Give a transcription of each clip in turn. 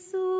Ісус,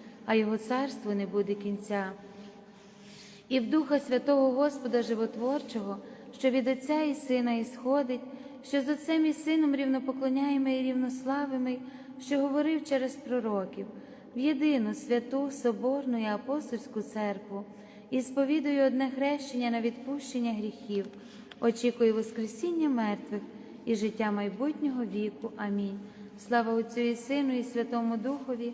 а його царство не буде кінця. І в Духа Святого Господа Животворчого, що від Отця і Сина ісходить, що з Отцем і Сином рівнопоклоняємо і рівнославимо, що говорив через пророків, в єдину святу, Соборну і апостольську церкву, і сповідую одне хрещення на відпущення гріхів, очікую Воскресіння мертвих і життя майбутнього віку. Амінь. Слава Отцю і Сину, і Святому Духові,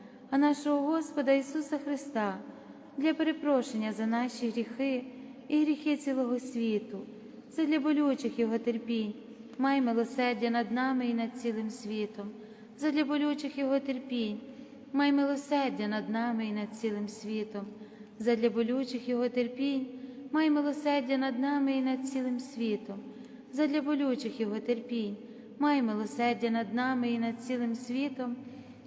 а нашого Господа Ісуса Христа, для перепрошення за наші гріхи і гріхи цілого світу. Задля болючих Його терпінь, май милосердя над нами і над цілим світом, задля болючих Його терпінь, май милосердя над нами і над цілим світом, задля болючих Його терпінь, май милосердя над нами і над цілим світом, задля болючих Його терпінь, май милосердя над нами і над цілим світом,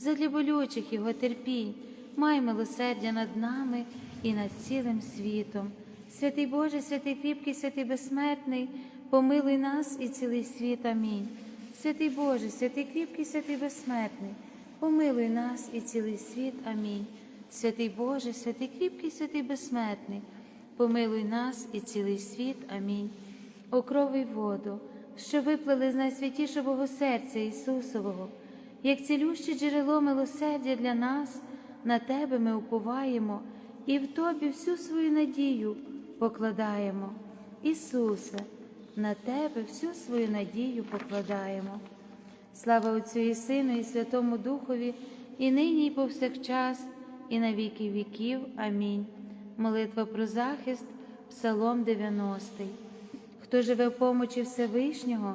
Задля болючих його терпінь, май милосердя над нами і над цілим світом. Святий Боже, святий кріпкий, святий безсмертний, помилуй нас і цілий світ. Амінь. Святий Боже, святий кріпкий, святий безсмертний, помилуй нас і цілий світ. Амінь. Святий Боже, святий кріпкий, святий безсмертний, помилуй нас і цілий світ. Амінь. О крови й воду, що виплили з найсвятішого серця Ісусового, як цілюще джерело милосердя для нас, на Тебе ми уповаємо і в Тобі всю свою надію покладаємо. Ісусе, на Тебе всю свою надію покладаємо. Слава Отцю і Сину, і Святому Духові, і нині, і повсякчас, і на віки віків. Амінь. Молитва про захист, Псалом 90. Хто живе в помочі Всевишнього,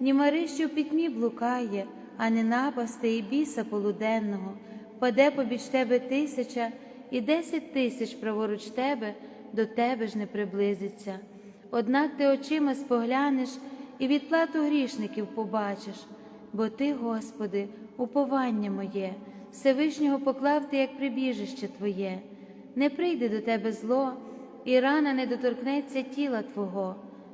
мари, що в пітьмі блукає, а не напасти і біса полуденного, паде побіч тебе тисяча, і десять тисяч праворуч тебе до тебе ж не приблизиться. Однак ти очима споглянеш і відплату грішників побачиш, бо ти, Господи, уповання моє, Всевишнього поклав ти як прибіжище Твоє, не прийде до тебе зло, і рана не доторкнеться тіла Твого,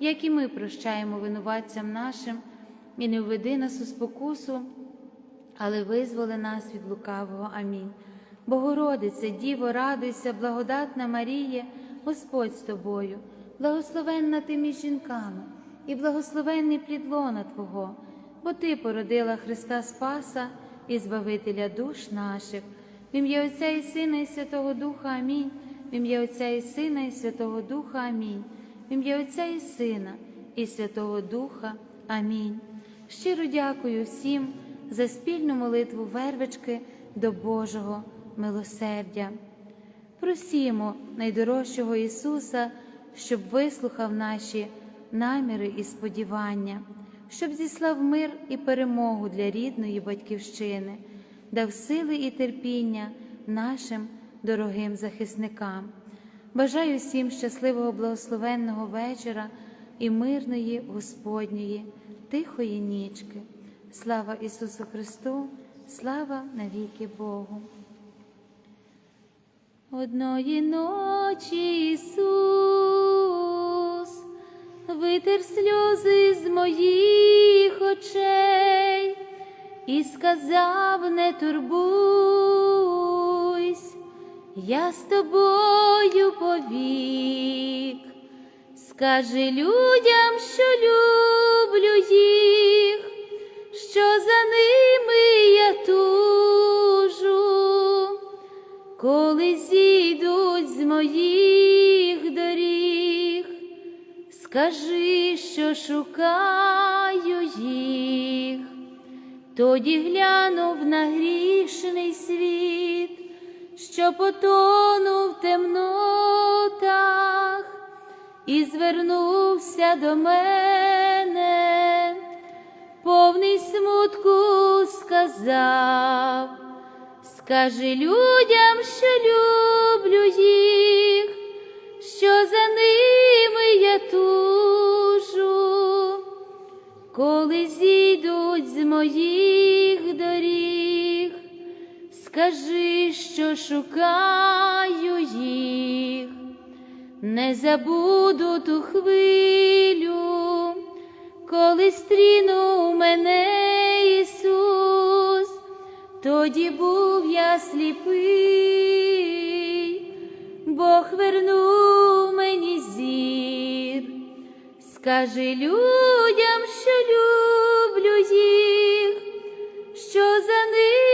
як і ми прощаємо винуватцям нашим, і не введи нас у спокусу, але визволи нас від лукавого. Амінь. Богородице, Діво, радуйся, благодатна Маріє, Господь з тобою, благословенна ти між жінками, і благословенний плід лона Твого, бо Ти породила Христа Спаса і Збавителя душ наших, в ім'я Отця і Сина, і Святого Духа Амінь. В ім'я Отця і Сина, і Святого Духа Амінь. В ім'я Отця і Сина, і Святого Духа. Амінь. Щиро дякую всім за спільну молитву вервички до Божого милосердя. Просімо найдорожчого Ісуса, щоб вислухав наші наміри і сподівання, щоб зіслав мир і перемогу для рідної батьківщини, дав сили і терпіння нашим дорогим захисникам. Бажаю всім щасливого благословенного вечора і мирної Господньої, тихої нічки. Слава Ісусу Христу, слава навіки Богу. Одної ночі Ісус витер сльози з моїх очей і сказав: не турбуйсь, я з тобою повік. Скажи людям, що люблю їх, що за ними я тужу, коли зійдуть з моїх доріг, скажи, що шукаю їх, тоді глянув на грішний світ, що потонув в темнотах і звернувся до мене, повний смутку сказав, скажи людям, що люблю їх, що за ними я тужу, коли зійдуть з моїх доріг, скажи, що шукаю їх. Не забуду ту хвилю, коли стрінув мене Ісус, тоді був я сліпий, Бог вернув мені зір, скажи людям, що люблю їх, що за ними